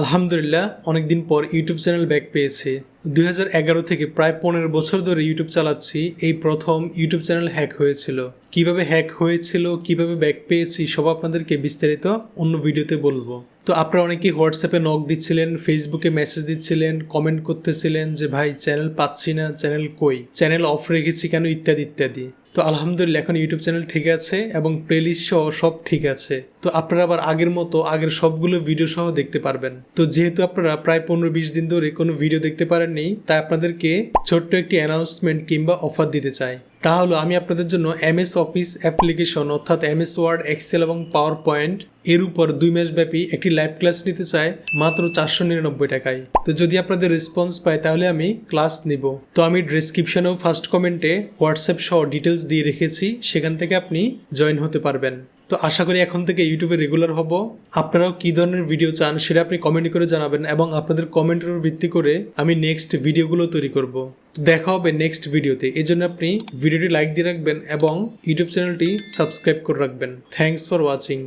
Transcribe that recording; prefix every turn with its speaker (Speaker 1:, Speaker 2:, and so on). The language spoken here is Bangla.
Speaker 1: আলহামদুলিল্লাহ, অনেকদিন পর ইউটিউব চ্যানেল ব্যাক পেয়েছে। দুই হাজার এগারো থেকে প্রায় পনেরো বছর ধরে ইউটিউব চালাচ্ছি, এই প্রথম ইউটিউব চ্যানেল হ্যাক হয়েছিল। কীভাবে হ্যাক হয়েছিল, কীভাবে ব্যাক পেয়েছি, সব আপনাদেরকে বিস্তারিত অন্য ভিডিওতে বলব। তো আপনারা অনেকেই হোয়াটসঅ্যাপে নক দিচ্ছিলেন ফেসবুকে মেসেজ দিচ্ছিলেন কমেন্ট করতেছিলেন যে, ভাই চ্যানেল পাচ্ছি না চ্যানেল কই? চ্যানেল অফ রেখেছি কেন? ইত্যাদি ইত্যাদি। তো আলহামদুলিল্লাহ, এখন ইউটিউব চ্যানেল ঠিক আছে এবং প্লেলিস্ট সহ সব ঠিক আছে। তো আপনারা আবার আগের মতো, আগের সবগুলো ভিডিও সহ দেখতে পারবেন। তো যেহেতু আপনারা প্রায় পনেরো বিশ দিন ধরে কোনো ভিডিও দেখতে পারেননি, তাই আপনাদেরকে ছোট্ট একটি অ্যানাউন্সমেন্ট কিংবা অফার দিতে চাই। তা হলো আমি আপনাদের জন্য এমএস অফিস অ্যাপ্লিকেশন অর্থাৎ এমএস ওয়ার্ড এক্সেল এবং পাওয়ার পয়েন্ট এর উপর দুই মাস ব্যাপী একটি লাইভ ক্লাস নিতে চাই, মাত্র চারশো নিরানব্বই টাকায়। তো যদি আপনাদের রেসপন্স পাই তাহলে আমি ক্লাস নিব। তো আমি ডিসক্রিপশনেও ফার্স্ট কমেন্টে হোয়াটসঅ্যাপ সহ ডিটেলস দিয়ে রেখেছি, সেখান থেকে আপনি জয়েন হতে পারবেন। তো আশা করি এখন থেকে ইউটিউবে রেগুলার হব। আপনারাও কী ধরনের ভিডিও চান, সেটা আপনি কমেন্ট করে জানাবেন এবং আপনাদের কমেন্টের ভিত্তি করে আমি নেক্সট ভিডিওগুলো তৈরি করব। দেখা হবে নেক্সট ভিডিওতে এই জন্য আপনি ভিডিওটি লাইক দিয়ে রাখবেন এবং ইউটিউব চ্যানেলটি সাবস্ক্রাইব করে রাখবেন। Thanks for watching